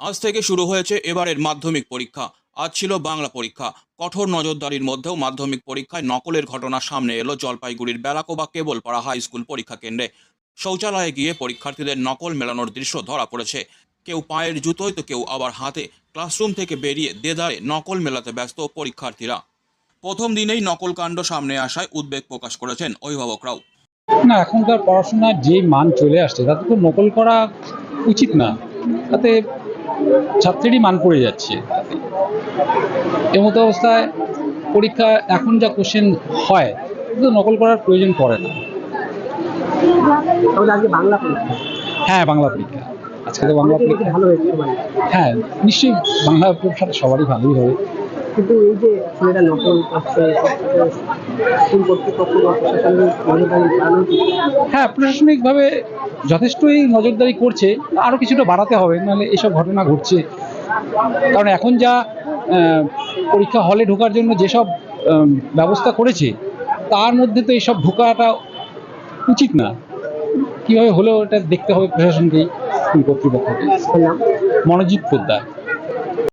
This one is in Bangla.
আজ থেকে শুরু হয়েছে এবারের মাধ্যমিক পরীক্ষা। আজ ছিল বাংলা পরীক্ষা। কঠোর নজরদারির মধ্যেও মাধ্যমিক পরীক্ষায় নকলের ঘটনা সামনে এলো জলপাইগুড়ির বেলাকোবা কেবলপাড়া হাই স্কুল পরীক্ষা কেন্দ্রে। শৌচালয়ে গিয়ে পরীক্ষার্থীদের নকল মেলানোর দৃশ্য ধরা পড়েছে। কেউ পায়ের জুতোয় তো কেউ আবার হাতে। ক্লাসরুম থেকে বেরিয়ে দেদারে নকল মেলাতে ব্যস্ত পরীক্ষার্থীরা। প্রথম দিনেই নকল কাণ্ড সামনে আসায় উদ্বেগ প্রকাশ করেছেন অভিভাবকরাও। না, এখনকার পড়াশোনার যে মান চলে আসছে, তাতে তো নকল করা উচিত না। তাতে ছাত্রেরই মান পড়ে যাচ্ছে। তাতে এমতো অবস্থায় পরীক্ষা এখন যা কোশ্চেন হয় কিন্তু নকল করার প্রয়োজন পড়ে না। বাংলা পরীক্ষা? হ্যাঁ বাংলা পরীক্ষা। আজকে তো বাংলা পরীক্ষা। ভালো হয়েছে হ্যাঁ নিশ্চয়ই বাংলা পরীক্ষাটা সবারই ভালোই হবে। কিন্তু এই যে ছেলেরা নকল করছে স্কুল কর্তৃপক্ষ বা। হ্যাঁ প্রশাসনিকভাবে যথেষ্টই নজরদারি করছে আরও কিছুটা বাড়াতে হবে নাহলে এসব ঘটনা ঘটছে। কারণ এখন যা পরীক্ষা হলে ঢোকার জন্য যেসব ব্যবস্থা করেছে তার মধ্যে তো এসব ঢোকাটা উচিত না। কীভাবে হলেও এটা দেখতে হবে প্রশাসনকেই স্কুল কর্তৃপক্ষকে মনোজিৎ পোদ্দার।